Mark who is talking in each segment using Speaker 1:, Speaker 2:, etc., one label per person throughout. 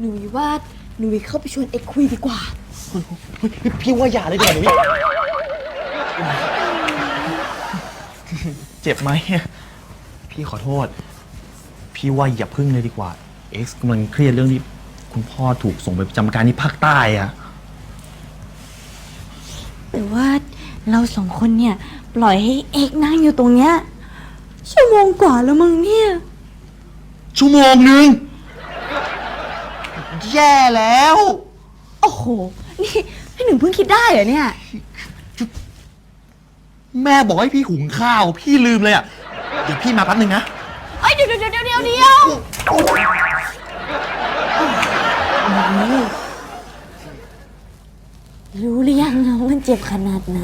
Speaker 1: หนูว่าหนูเข้าไปชวนเอ็กคุยดีกว่า
Speaker 2: เฮ้ยพี่ว่าอย่าเลยดีกว่าหนูเจ็บไหม พี่ขอโทษ พี่ว่าอย่าพึ่งเลยดีกว่า เอ็กซ์กำลังเครียดเรื่องที่คุณพ่อถูกส่งไปประจำการที่ภาคใต้อะ
Speaker 1: แต่ว่าเราสองคนเนี่ย ปล่อยให้เอ็กนั่งอยู่ตรงเนี้ยชั่วโมงกว่าแล้วมึงเนี่ย
Speaker 2: ชั่วโมงหนึ่ง แย่แล้ว
Speaker 1: โอ้โห นี่พี่หนึ่งเพิ่งคิดได้เหรอเนี่ย
Speaker 2: แม่บอกให้พี่หุงข้าว พี่ลืมเลยอะเดี๋ยวพี่มาแป๊บนึงนะ
Speaker 1: เอ้ยเดี๋ยวเดี๋ยวเดี๋ยวเดี๋ยวเดี๋ยวรู้หรือยังว่ามันเจ็บขนาดไหน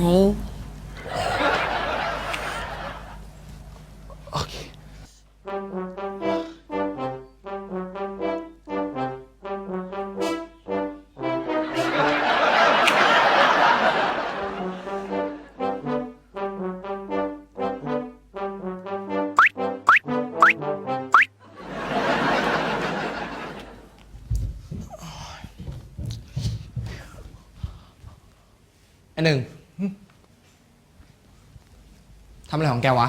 Speaker 3: แกวะ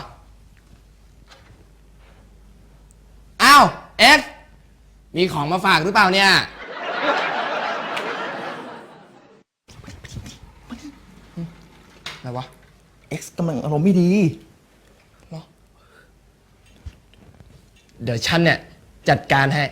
Speaker 3: อ้าว เอ็กซ์มีของมาฝากหรือเปล่าเนี่ย อะไรวะ
Speaker 2: เอ็กซ์กำลังอารมณ์ไม่ดี
Speaker 3: เดี๋ยวฉันเนี่ย จัดการให้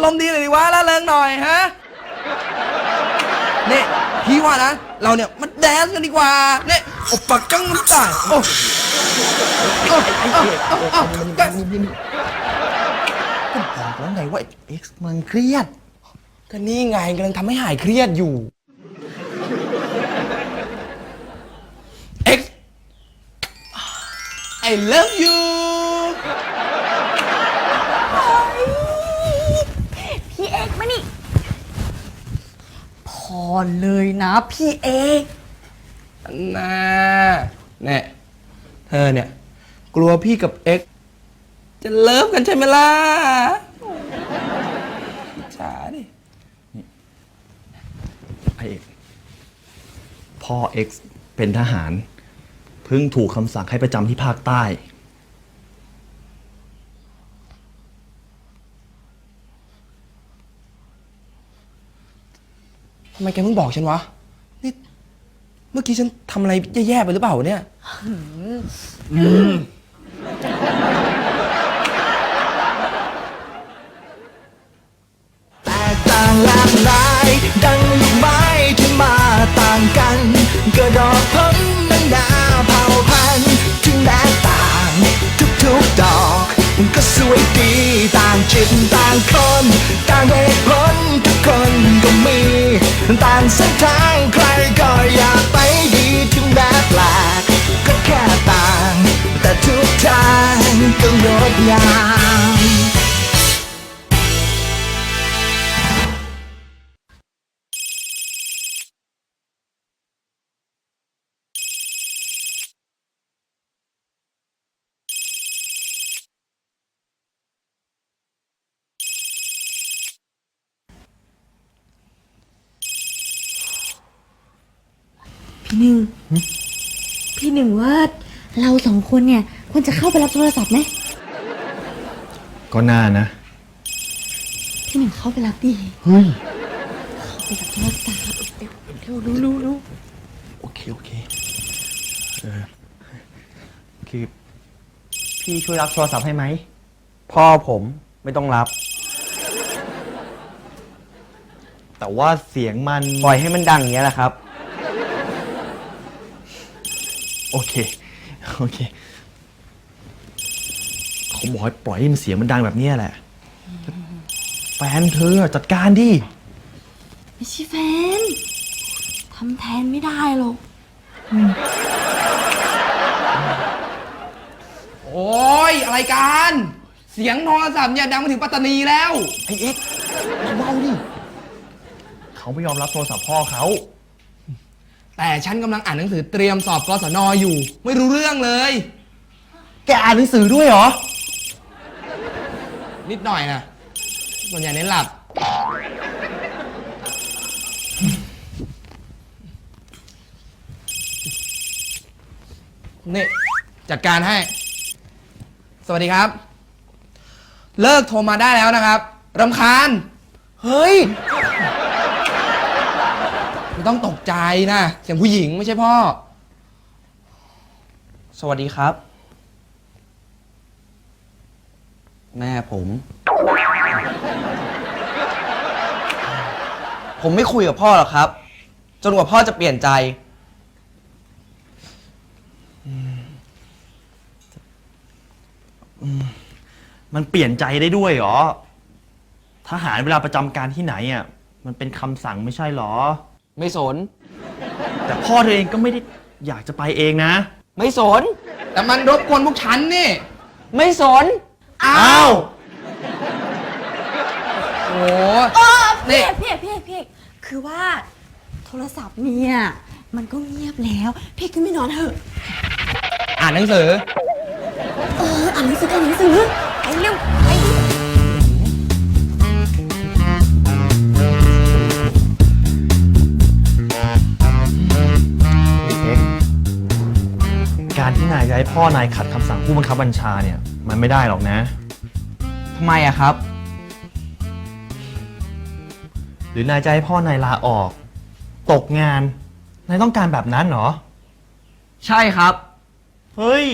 Speaker 3: ารมณ์ดีหน่อยดิวะล่าเริงหน่อยฮะเนี่ยพี่ว่านะ เราเนี่ยมาแดนซ์กันดีกว่าเนี่ยโอปะกังมันตายโอ้โอ้โอ้โอ้โอ้ก็
Speaker 2: ก็บอกแล้วไงว่าเอ็กซ์กำลังเครียด
Speaker 3: ก็นี่ไงกำลังทำให้หายเครียดอยู่เอ็กซ์ I love you
Speaker 1: พี่เอกมานี่ พอเลยนะพี่เอก
Speaker 3: น่าเนี่ยเธอเนี่ย กลัวพี่กับเอ็กซ์จะเลิฟกันใช่ไหมล่ะจ๋าดิ
Speaker 2: ไอเอกพ่อเอ็กซ์เป็นทหาร เพิ่งถูกคำสั่งให้ประจำที่ภาคใต้
Speaker 3: ทำไมแกเพิ่งบอกฉันวะ นี่ เมื่อกี้ฉันทำอะไรแย่ๆไปหรือเปล่าเนี่ย
Speaker 4: แตกต่างหลากหลายดังลูกไม้ที่มาต่างกันก็ดอกพ้นนั้นนาเผ่าพันธุ์ถึงแตกต่างทุกๆดอก ก็สวยดีต่างจิตต่างคนต่างเส้นทางใครก็อยากไปดีถึงแม้แปลกก็แค่ต่าง แต่ทุกทางก็งดงาม
Speaker 1: นึ่งว่าเราสองคนเนี่ยควรจะเข้าไปรับโทรศัพท์ไหม
Speaker 2: ก็น่านะ
Speaker 1: พี่หนึ่งเข้าไปรับดิ
Speaker 2: เฮ้ย
Speaker 1: เข้าไปรับโทรศัพท์เร็วเร็วรู้รู้รู้
Speaker 2: โอเค โอเคเออคือพี่ช่วยรับโทรศัพท์ให้ไหม พ่อผมไม่ต้องรับ แต่ว่าเสียงมัน
Speaker 5: ปล่อยให้มันดังอย่างเงี้ยแหละครับ
Speaker 2: โอเค โอเคเขาบอกให้ปล่อยให้มันเสียงมันดังแบบเนี้ยแหละ แฟนเธอจัดการดิ
Speaker 1: ไม่ใช่แฟนทำแทนไม่ได้หรอก
Speaker 3: โอ้ยอะไรกัน เสียงโทรศัพท์เนี่ยดังมาถึงปัตตานีแล้ว
Speaker 2: ไอเอ็กซ์เบาๆดิเขาไม่ยอมรับโทรศัพท์พ่อเขา
Speaker 3: แต่ฉันกำลังอ่านหนังสือเตรียมสอบกศนอยู่ ไม่รู้เรื่องเลย
Speaker 5: แกอ่านหนังสือด้วยเหรอ
Speaker 3: นิดหน่อยนะส่วนใหญ่เน้นหลับ นี่ จัดการให้ สวัสดีครับ เลิกโทรมาได้แล้วนะครับรำคาญ เฮ้ย ไม่ต้องตกใจนะ เสียงผู้หญิงไม่ใช่พ่อ
Speaker 5: สวัสดีครับ แม่ผม ผมไม่คุยกับพ่อหรอกครับ จนกว่าพ่อจะเปลี่ยนใจ
Speaker 2: มันเปลี่ยนใจได้ด้วยเหรอ ทหารเวลาประจำการที่ไหนอะ มันเป็นคำสั่งไม่ใช่เหรอ
Speaker 3: ไม่สน
Speaker 2: แต่พ่อเธอเองก็ไม่ได้อยากจะไปเองนะ
Speaker 3: ไม่สน แต่มันรบกวนพวกฉันนี่
Speaker 5: ไม่สน
Speaker 3: อ้า
Speaker 2: อ้าว ว
Speaker 3: โอ้
Speaker 1: โอ้
Speaker 3: นี่
Speaker 1: พี่เอกพี่เอกพี่เอกคือว่าโทรศัพท์เนี่ย มันก็เงียบแล้ว พี่ก็ไม่นอนเถอะ
Speaker 3: อ่านหนังสือ
Speaker 1: เออ อ่านหนังสืออ่านหนังสือไปเร็ว
Speaker 2: ให้พ่อนายขัดคำสั่งผู้บังคับบัญชาเนี่ย มันไม่ได้หรอกนะ
Speaker 5: ทำไมอะครับ
Speaker 2: หรือนายจะให้พ่อนายลาออก ตกงาน นายต้องการแบบนั้นเหรอ
Speaker 5: ใช่ครับ
Speaker 2: เฮ้ย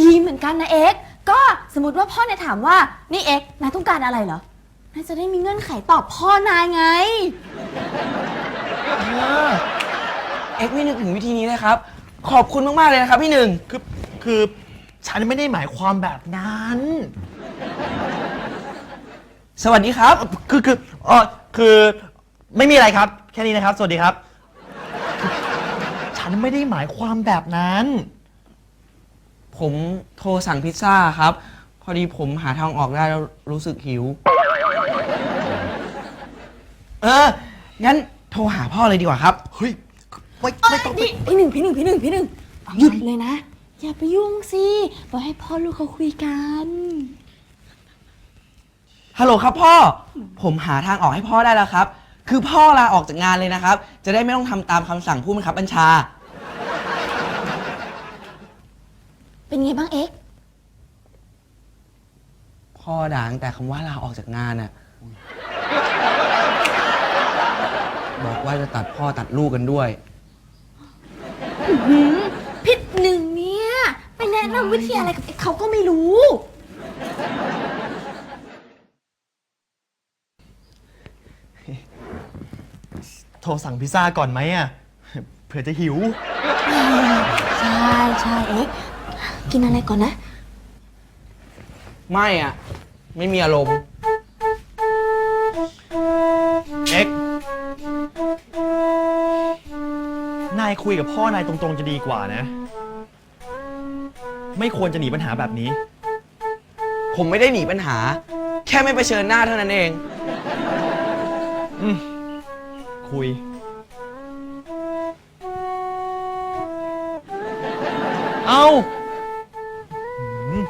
Speaker 1: ดีเหมือนกันนะเอ็กซ์ก็สมมติว่าพ่อเนี่ยถามว่า นี่เอ็กซ์นายต้องการอะไรเหรอ นายจะได้มีเงื่อนไขตอบพ่อนายไง
Speaker 5: เอ็ กซ์ไม่นึกถึงวิธีนี้เลยครับ ขอบคุณมาก ๆ เลยนะครับพี่หนึ่ง
Speaker 2: คือคือฉันไม่ได้หมายความแบบนั้น
Speaker 5: สวัสดีครับ
Speaker 2: คือคืออ๋อคือไม่มีอะไรครับ แค่นี้นะครับ สวัสดีครับคือฉันไม่ได้หมายความแบบนั้น
Speaker 5: ผมโทรสั่งพิซซ่าครับ พอดีผมหาทางออกได้แล้วรู้สึกหิว เออ งั้นโทรหาพ่อเลยดีกว่าครับ
Speaker 2: เฮ้ย ไม่
Speaker 1: เอ้
Speaker 2: ไม่
Speaker 1: ย
Speaker 2: ต้อง
Speaker 1: นี่พี่หนึ่งพี่หนึ่งพี่หนึ่งพี่หนึ่งหยุดเลยนะ อย่าไปยุ่งสิปล่อยให้พ่อลูกเขาคุยกัน
Speaker 5: ฮัลโหลครับพ่อ ผมหาทางออกให้พ่อได้แล้วครับ คือพ่อลาออกจากงานเลยนะครับ จะได้ไม่ต้องทำตามคำสั่งผู้บังคับบัญชา
Speaker 1: เป็นไงบ้างเอ็กซ์
Speaker 5: พ่อด่าตั้งแต่คำว่าลาออกจากงานน่ะบอกว่าจะตัดพ่อตัดลูกกันด้วย
Speaker 1: ผิดหนึ่งเนี่ยไปแนะนำวิธีอะไรกับเอ็กซ์เขาก็ไม่รู้
Speaker 2: โทรสั่งพิซซ่าก่อนไหมอะ เผื่อจะหิว
Speaker 1: ใช่ใช่เอ็กซ์กินอะไรก่อนนะ
Speaker 5: ไม่อะ ไม่มีอารมณ์า
Speaker 2: ยคุยกับพ่อนายตรงๆจะดีกว่านะ ไม่ควรจะหนีปัญหาแบบนี้
Speaker 5: ผมไม่ได้หนีปัญหา แค่ไม่เผชิญหน้าเท่านั้นเอง
Speaker 2: คุย เอาหืม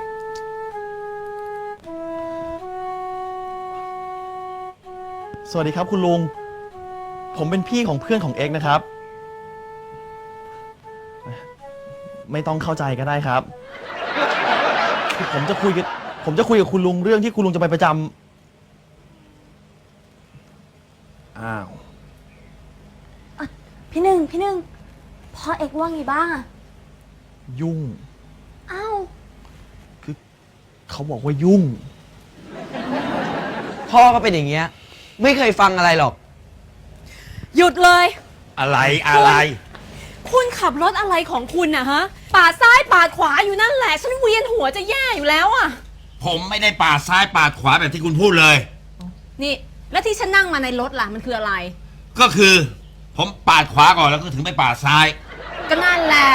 Speaker 2: สวัสดีครับคุณลุง ผมเป็นพี่ของเพื่อนของเอ็กซ์นะครับ ไม่ต้องเข้าใจก็ได้ครับคือผมจะคุยกับผมจะคุยกับคุณลุงเรื่องที่คุณลุงจะไปประจำอ้าว
Speaker 1: พี่หนึ่งพี่หนึ่งพ่อเอ็กซ์ว่าไงบ้างอะ
Speaker 2: ยุ่ง
Speaker 1: อ้าว
Speaker 2: เขาบอกว่ายุ่ง
Speaker 5: พ่อก็เป็นอย่างเงี้ย ไม่เคยฟังอะไรหรอก
Speaker 6: หยุดเลย
Speaker 7: อะไรอะไร
Speaker 6: คุณขับรถอะไรของคุณนะฮะปาดซ้ายปาดขวาอยู่นั่นแหละ ฉันเวียนหัวจะแย่อยู่แล้วอะ
Speaker 7: ผมไม่ได้ปาดซ้ายปาดขวาแบบที่คุณพูดเลย
Speaker 6: นี่ แล้วที่ฉันนั่งมาในรถล่ะมันคืออะไร
Speaker 7: ก็คือ ผมปาดขวาก่อนแล้วก็ถึงไปปาดซ้าย
Speaker 6: ก็นั่นแหละ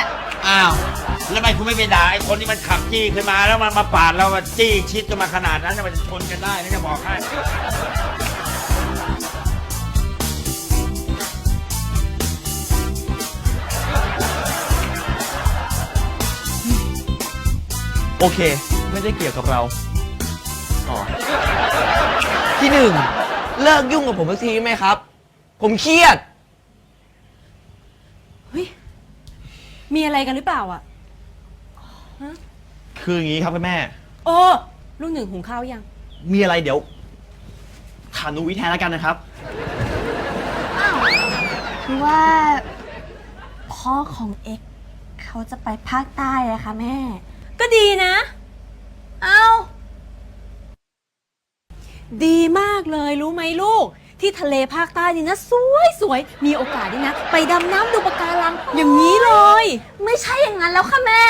Speaker 7: อ้าว แล้วทำไมคุณไม่ไปด่าไอ้คนที่มันขับจี้ขึ้นมาแล้วมันมาปาดเรามาจี้ชิดกันมาขนาดนั้นน่ะมันจะชนกันได้นะจะบอกให้
Speaker 2: โอเค ไม่ได้เกี่ยวกับเราต่อ
Speaker 3: ที่หนึ่งเลิกยุ่งกับผมสักทีไหมครับ ผมเครียด
Speaker 6: เฮ้ย มีอะไรกันหรือเปล่าอะ
Speaker 2: คืออย่างนี้ครับคุณแม่
Speaker 6: โอ้ลูกหนึ่งหุงข้าวยัง
Speaker 2: มีอะไรเดี๋ยวถามหนูวิแทนแล้วกันนะครับ
Speaker 1: คือว่า พ่อของเอ็กซ์เขาจะไปภาคใต้อะค่ะแม่
Speaker 6: ก็ดีนะ
Speaker 1: เอ้า
Speaker 6: ดีมากเลยรู้ไหมลูก ที่ทะเลภาคใต้นี่นะ สวยสวยมีโอกาสนี่นะ ไปดำน้ำดูปะการัง อย่างนี้เลย
Speaker 1: ไม่ใช่อย่างนั้นแล้วค่ะแม่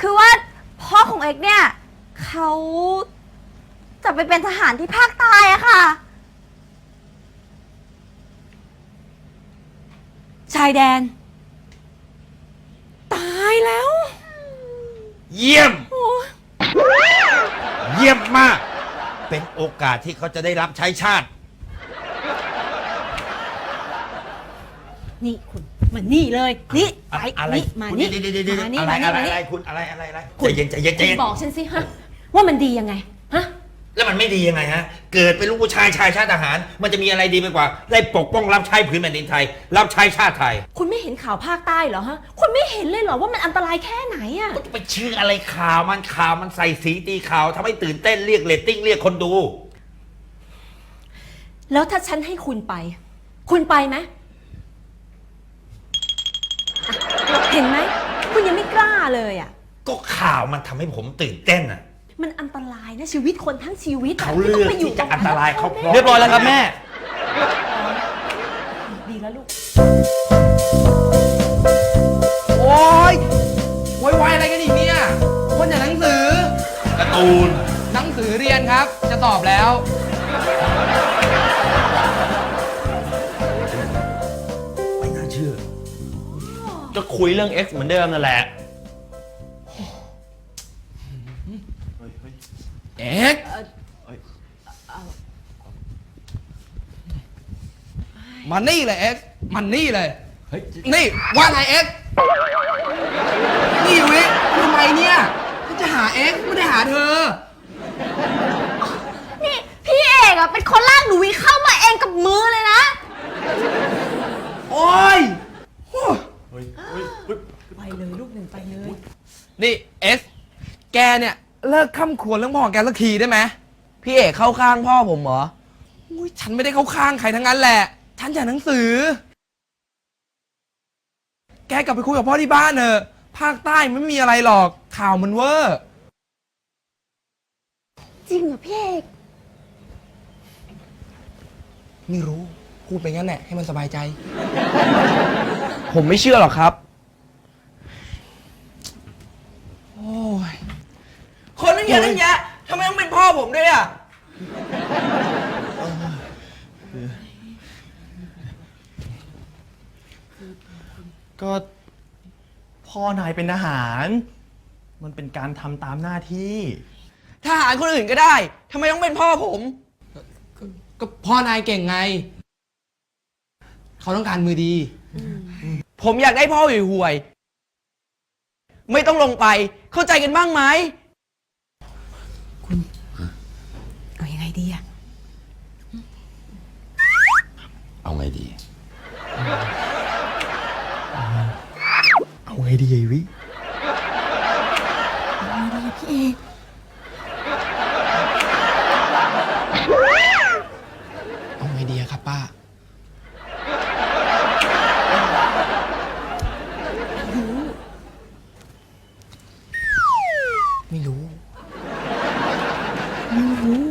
Speaker 1: คือว่าพ่อของเอ็กซ์เนี่ยเขาจะไปเป็นทหารที่ภาคใต้อะค่ะ
Speaker 6: ชายแดน ตายแล้ว
Speaker 7: เยี่ยม เยี่ยมมาก เป็นโอกาสที่เขาจะได้รับใช้ชาติ
Speaker 6: นี่คุณมานี่เลย นี่ไป
Speaker 7: อะไร
Speaker 6: นี่มา
Speaker 7: คุณ
Speaker 6: นี่
Speaker 7: เดี๋ยวเดี๋ยวเดี๋ยว
Speaker 6: มานี่
Speaker 7: อะไร
Speaker 6: มานี่
Speaker 7: อะไร
Speaker 6: มานี่
Speaker 7: อะไรคุณอะไรอะไรอะไร
Speaker 6: คุณ
Speaker 7: ใจเย็นใจเย็นใจ
Speaker 6: คุณ
Speaker 7: เย็น
Speaker 6: บอกฉันสิฮะว่ามันดียังไงฮะ
Speaker 7: แล้วมันไม่ดียังไงฮะ เกิดเป็นลูกผู้ชายชายชาติทหาร มันจะมีอะไรดีไปกว่า ได้ปกป้องรับใช้ผืนแผ่นดินไทย รับใช้ชาติไทย
Speaker 6: คุณไม่เห็นข่าวภาคใต้เหรอฮะ คุณไม่เห็นเลยเหรอว่ามันอันตรายแค่ไหนอะ
Speaker 7: ก็จะไปชื่ออะไรข่าวมันข่าวมันใส่สีตีข่าวทำให้ตื่นเต้นเรียกเรตติ้งเรียกคนดู
Speaker 6: แล้วถ้าฉันให้คุณไป คุณไปไหมอะเห็นไหม คุณยังไม่กล้าเลยอะ
Speaker 7: ก็ข่าวมันทำให้ผมตื่นเต้นอะ
Speaker 6: มันอันตรายนะชีวิตคนทั้งชีวิตะ
Speaker 7: เขาเลือก
Speaker 6: ต้งไป
Speaker 7: ที่จะอันตรายเขาพร้อม
Speaker 2: เรียบร้อยแล้วครับแม่
Speaker 6: ดีแล้วลูก
Speaker 3: โอ๊ยโวยวายอะไรกันอีกเนี่ย คนอย่างหนังสือ
Speaker 7: การ์ตูน
Speaker 3: หนังสือเรียนครับ จะตอบแล้ว
Speaker 7: ไม่น่าเชื่อ
Speaker 2: จะคุยเรื่อง X เหมือนเดิมนั่นแหละ
Speaker 3: อ็กซ์มันนี่เลยเอ็กซ์มันนี่เลย
Speaker 7: เฮ้ย
Speaker 3: นี่ว่าไงเอ็กซ์นี่วิทำไมเนี่ยฉันจะหาเอ็กซ์ไม่ได้หาเธอ
Speaker 1: นี่พี่เอกอะเป็นคนลากหนูวิเข้ามาเองกับมือเลยนะ
Speaker 3: โอ๊ย
Speaker 6: ไปเลยลูกหนึ่งไปเลย
Speaker 3: นี่เอสแกเนี่ย เลิกข้ามควรเรื่องพ่อแกสักทีได้ไหมพี่เอกเข้าข้างพ่อผมเหรออุ้ยฉันไม่ได้เข้าข้างใครทั้งนั้นแหละ ฉันอยากหนังสือ แกกลับไปคุยกับพ่อที่บ้านเถอะภาคใต้มันไม่มีอะไรหรอกข่าวมันเวอร์
Speaker 1: จริงเหรอพี่เอก
Speaker 3: ไม่รู้พูดไปงั้นแหละให้มันสบายใจ ผมไม่เชื่อหรอกครับ โอ้ย คนนั้นเยอะนั้นแยะทำไมต้องเป็นพ่อผมด้วยอะ
Speaker 2: ก็พ่อนายเป็นทหาร มันเป็นการทำตามหน้าที่
Speaker 3: ทหารคนอื่นก็ได้ทำไมต้องเป็นพ่อผม ก็พ่อนายเก่งไง เขาต้องการมือดี ผมอยากได้พ่อห่วยๆไม่ต้องลงไป เข้าใจกันบ้างไหม
Speaker 6: เอายังไงดีอะ
Speaker 7: เอาไงดี
Speaker 2: เอาไงดีไอวิ
Speaker 3: เอาไงดีอะครับป้า ไม่รู้
Speaker 2: ไม่รู้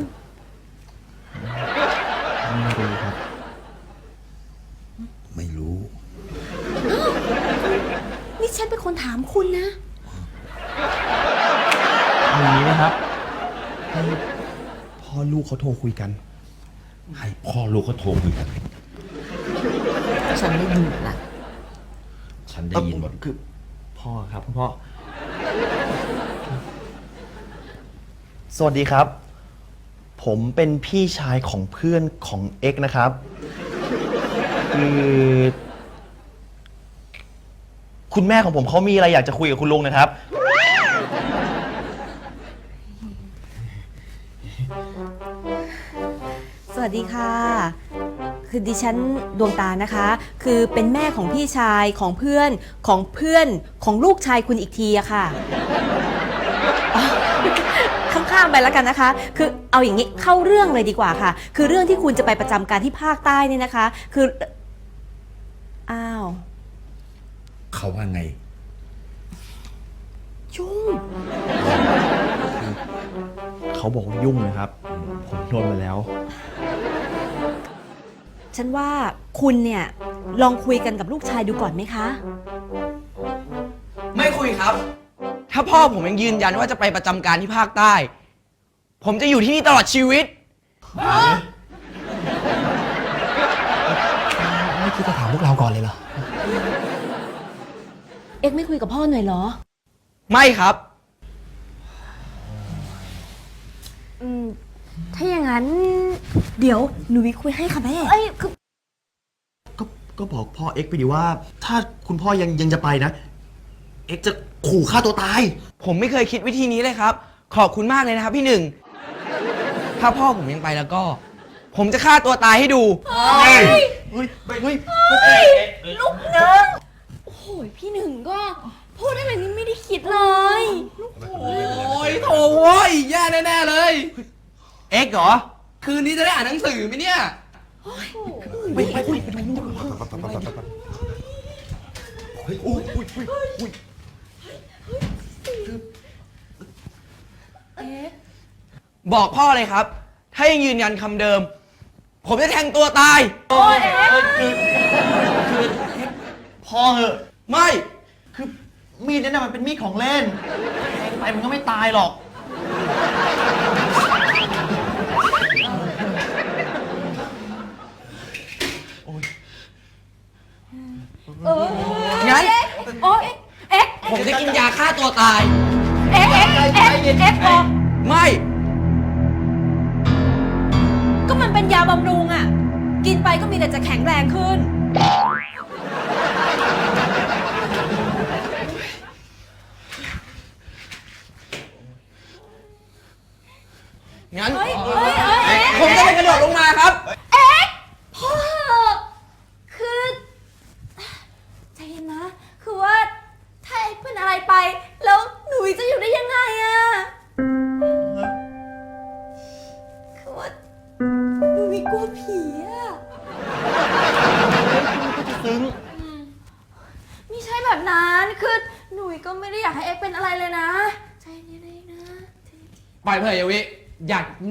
Speaker 2: ครับ
Speaker 7: ไม่รู้
Speaker 6: นี่ฉันเป็นคนถามคุณนะ
Speaker 2: เอาอย่างนี้ไหมครับ ให้พ่อลูกเขาโทรคุยกัน
Speaker 7: ให้พ่อลูกเขาโทรคุยกัน
Speaker 6: ฉันไม่ดูละ
Speaker 7: ฉันได้ยินหมด
Speaker 2: คือพ่อครับคุณพ่อ สวัสดีครับ ผมเป็นพี่ชายของเพื่อนของเอ็กซ์นะครับ คือคุณแม่ของผมเขามีอะไรอยากจะคุยกับคุณลุงนะครับ
Speaker 6: วัสดีค่ะ คือดิฉันดวงตานะคะ คือเป็นแม่ของพี่ชายของเพื่อนของเพื่อนของลูกชายคุณอีกทีอะค่ะอ๋อข้างๆไปแล้วกันนะคะ คือเอาอย่างนี้เข้าเรื่องเลยดีกว่าค่ะ คือเรื่องที่คุณจะไปประจำการที่ภาคใต้เนี่ยนะคะ คืออ้าว
Speaker 7: เขาว่าไง
Speaker 6: ยุ่ง
Speaker 2: เขาบอกว่ายุ่งนะครับ ผมโดนมาแล้ว
Speaker 6: ฉันว่าคุณเนี่ยลองคุยกันกับลูกชายดูก่อนไหมคะ
Speaker 3: ไม่คุยครับ ถ้าพ่อผมยังยืนยันว่าจะไปประจำการที่ภาคใต้ ผมจะอยู่ที่นี่ตลอดชีวิต
Speaker 5: ไม่คิดจะถามพวกเราก่อนเลยเหรอ
Speaker 6: เอ็กซ์ไม่คุยกับพ่อหน่อยเหรอ
Speaker 3: ไม่ครับ
Speaker 1: อืม ถ้าอย่างนั้น เดี๋ยวหนูวิคุยให้ค่ะแม่ เอ้ยคือ
Speaker 2: ก็ก็บอกพ่อเอ็กซ์ไปดีว่า ถ้าคุณพ่อยังยังจะไปนะ เอ็กซ์จะขู่ฆ่าตัวตาย
Speaker 3: ผมไม่เคยคิดวิธีนี้เลยครับ ขอบคุณมากเลยนะครับพี่หนึ่ง ถ้าพ่อผมยังไปแล้วก็ ผมจะฆ่าตัวตายให้ดู
Speaker 2: เฮ้ยเฮ้ย
Speaker 1: ลูกหนึ่งโอ้ยพี่หนึ่งก็พูดอะไรนี่ไม่ได้คิดเลย
Speaker 3: โอ้ยโถโว้ยแย่แน่ๆเลย เอ็กซ์เหรอ คืนนี้จะได้อ่านหนังสือไหมเนี่ยบอกพ่อเลยครับ ถ้ายังยืนยันคำเดิม ผมจะแทงตัวตาย
Speaker 2: พ่อเหอะ
Speaker 3: ไม่
Speaker 2: คือมีดนั่นน่ะมันเป็นมีดของเล่นแทงไปมันก็ไม่ตายหรอก
Speaker 3: งั้น
Speaker 1: โอ๊ยเอ็กซ์
Speaker 3: ผมจะกินยาฆ่าตัวตาย
Speaker 1: เอ็กซ์เอ็กซ์เอ็กซ์เอ็กซ์บอก
Speaker 3: ไม่
Speaker 6: ก็มันเป็นยาบำรุงอะ่ะ กินไปก็มีแต่จะแข็งแรงขึ้น
Speaker 3: งั้น
Speaker 1: เฮ้ยเฮ้ยเฮ้ยเอ็กซ์
Speaker 3: ผมจะไปกระโดดลงมาครับ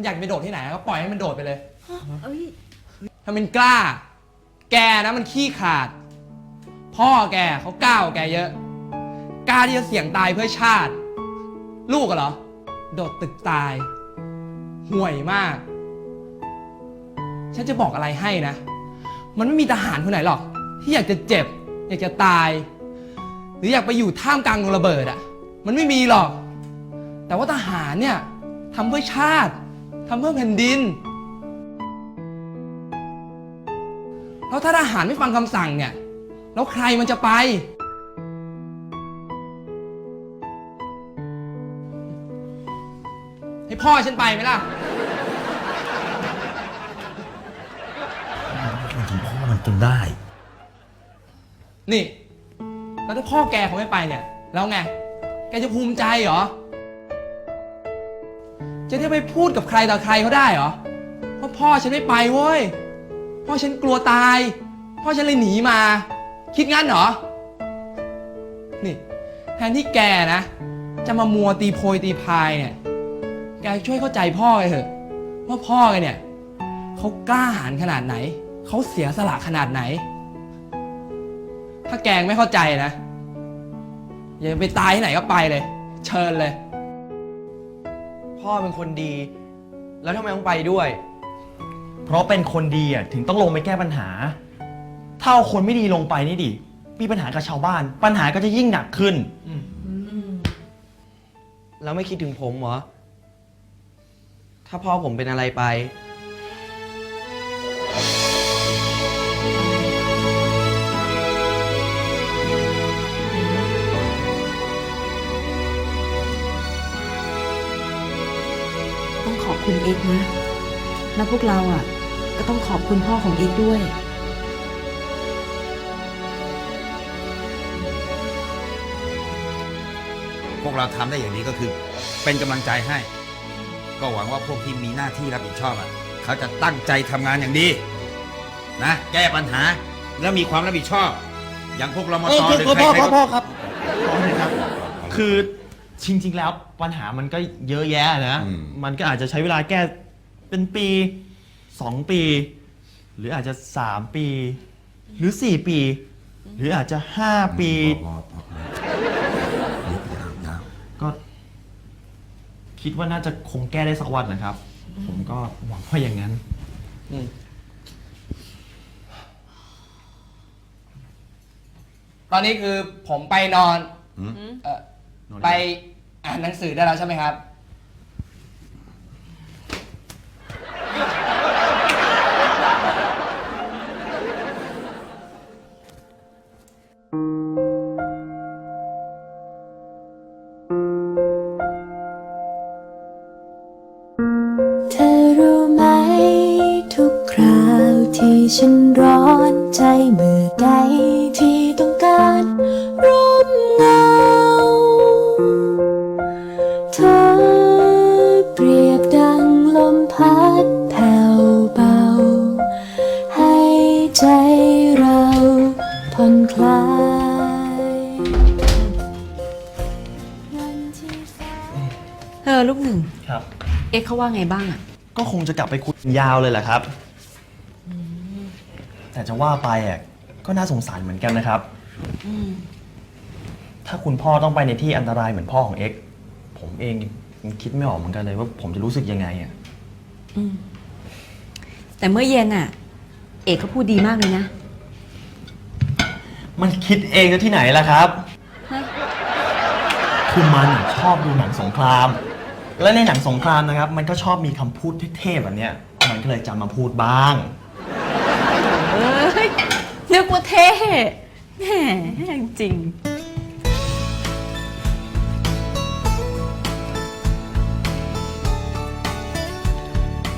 Speaker 1: อยากอยากไป
Speaker 3: โดดที่ไหนก็ปล่อยให้มันโดดไปเลย
Speaker 1: ๆเอ้ย
Speaker 3: ถ้ามันกล้า แกนะมันขี้ขาด พ่อแกเขาก้าวาแกเยอะ กล้าที่จะเสี่ยงตายเพื่อชาติ ลูกอะเหรอ โดดตึกตาย ห่วยมาก ฉันจะบอกอะไรให้นะ มันไม่มีทหารคนไหนหรอก ที่อยากจะเจ็บ อยากจะตาย หรืออยากไปอยู่ท่ามกลางวงระเบิดอะมันไม่มีหรอก แต่ว่าทหารเนี่ยทำเพื่อชาติทำเพื่อแผ่นดิน แล้วถ้าทหารไม่ฟังคำสั่งเนี่ย แล้วใครมันจะไป ให้พ่อฉันไปไหมล่ะ
Speaker 7: มันถึงพ่อมันจนได้
Speaker 3: นี่ แล้วถ้าพ่อแกเขาไม่ไปเนี่ย แล้วไง แกจะภูมิใจเหรอ จะได้ไปพูดกับใครต่อใครเขาได้เหรอว่าพ่อฉันไม่ไปเว้ย พ่อฉันกลัวตาย พ่อฉันเลยหนีมา คิดงั้นเหรอ นี่ แทนที่แกนะ จะมามัวตีโพยตีพายเนี่ย แกช่วยเข้าใจพ่อแกเถอะ ว่าพ่อแกเนี่ยเขากล้าหาญขนาดไหน เขาเสียสละขนาดไหน ถ้าแกงไม่เข้าใจนะ อย่าไปตายที่ไหนก็ไปเลย เชิญเลย
Speaker 5: พ่อเป็นคนดี แล้วทำไมต้องไปด้วย
Speaker 2: เพราะเป็นคนดีอะถึงต้องลงไปแก้ปัญหา ถ้าเอาคนไม่ดีลงไปนี่ดิ มีปัญหากับชาวบ้าน ปัญหาก็จะยิ่งหนักขึ้น
Speaker 5: แล้วไม่คิดถึงผมเหรอ ถ้าพ่อผมเป็นอะไรไป
Speaker 6: เอ็กซ์นะ แล้วพวกเราอะ ก็ต้องขอบคุณพ่อของเอ็กซ์ด้วย
Speaker 7: พวกเราทำได้อย่างนี้ก็คือ เป็นกำลังใจให้ ก็หวังว่าพวกที่มีหน้าที่รับผิดชอบอะ เขาจะตั้งใจทำงานอย่างดี นะ แก้ปัญหาแล้วมีความรับผิดชอบ อย่างพวกเรามา
Speaker 2: เออ
Speaker 7: ตอ
Speaker 2: พ่อ
Speaker 7: หรือ
Speaker 2: พ่อ
Speaker 7: ใคร
Speaker 2: พ่อ
Speaker 7: ๆ
Speaker 2: พ่อ
Speaker 7: ก็
Speaker 2: พ่อครับพ่อเลยครับ คือ จริงๆแล้วปัญหามันก็เยอะแยะนะ
Speaker 7: อืม
Speaker 2: มันก็อาจจะใช้เวลาแก้เป็นปีสองปี หรืออาจจะสามปี หรือสี่ปี หรืออาจจะห้าปีก็ คิดว่าน่าจะคงแก้ได้สักวันนะครับ ผมก็หวังว่าอย่างนั้น
Speaker 3: ตอนนี้คือผมไปนอน
Speaker 7: อืม
Speaker 3: เอ่อไป อ่านหนังสือได้แล้วใช่ไหมครับ
Speaker 8: เธอรู้ไหม ทุกคราวที่ฉันร้อนใจเมื่อใดที่
Speaker 6: กซ์เขาว่าไงบ้างอะ
Speaker 2: ก็คงจะกลับไปคุยยาวเลยแหละครับ แต่จะว่าไปอะก็น่าสงสารเหมือนกันนะครับ ถ้าคุณพ่อต้องไปในที่อันตรายเหมือนพ่อของเอ็กซ์ผมเองยังคิดไม่ออกเหมือนกันเลยว่าผมจะรู้สึกยังไงอะ
Speaker 6: แต่เมื่อเย็นอะเอกเขาพูดดีมากเลยนะ
Speaker 2: มันคิดเองจะที่ไหนล่ะครับ คือมันชอบดูหนังสงคราม และในหนังสงครามนะครับ มันก็ชอบมีคำพูดเท่ๆแบบเนี้ยมันก็เลยจำมาพูดบ้าง
Speaker 6: เอ้ยนึกว่าเท่แหมจริง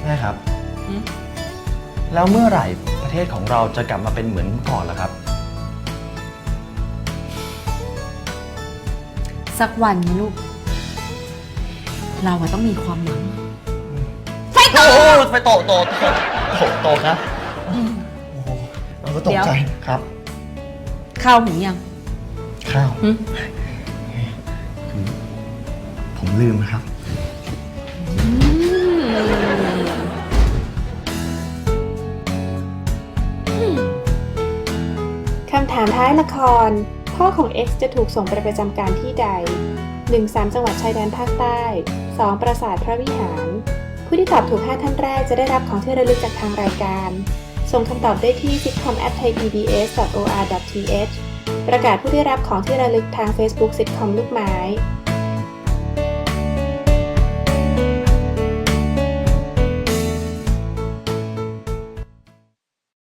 Speaker 2: แม่ครับ
Speaker 6: อืม
Speaker 2: แล้วเมื่อไหร่ประเทศของเราจะกลับมาเป็นเหมือนก่อนล่ะครับ
Speaker 6: สักวันนะลูก เราอะต้องมีความหวัง
Speaker 2: โอ้โหไปโตะโตะโตะโตะโตะครับโอ้โหเราก็ตก
Speaker 6: เดี๋ยว
Speaker 2: ใจครับ
Speaker 6: ข้าวหุงยัง
Speaker 2: ข้าว
Speaker 6: หึ
Speaker 2: ผมลืมนะครับ
Speaker 9: คำถามท้ายละคร พ่อของ X จะถูกส่งไปประจำการที่ใด 1. 3 จังหวัดชายแดนภาคใต้ 2. ปราสาทพระวิหาร ผู้ที่ตอบถูก 5 ท่านแรกจะได้รับของที่ระลึกจากทางรายการ ส่งคำตอบได้ที่ sitcom@thaipbs.or.th ประกาศผู้ได้รับของที่ระลึกทาง Facebook sitcom ลูกไม้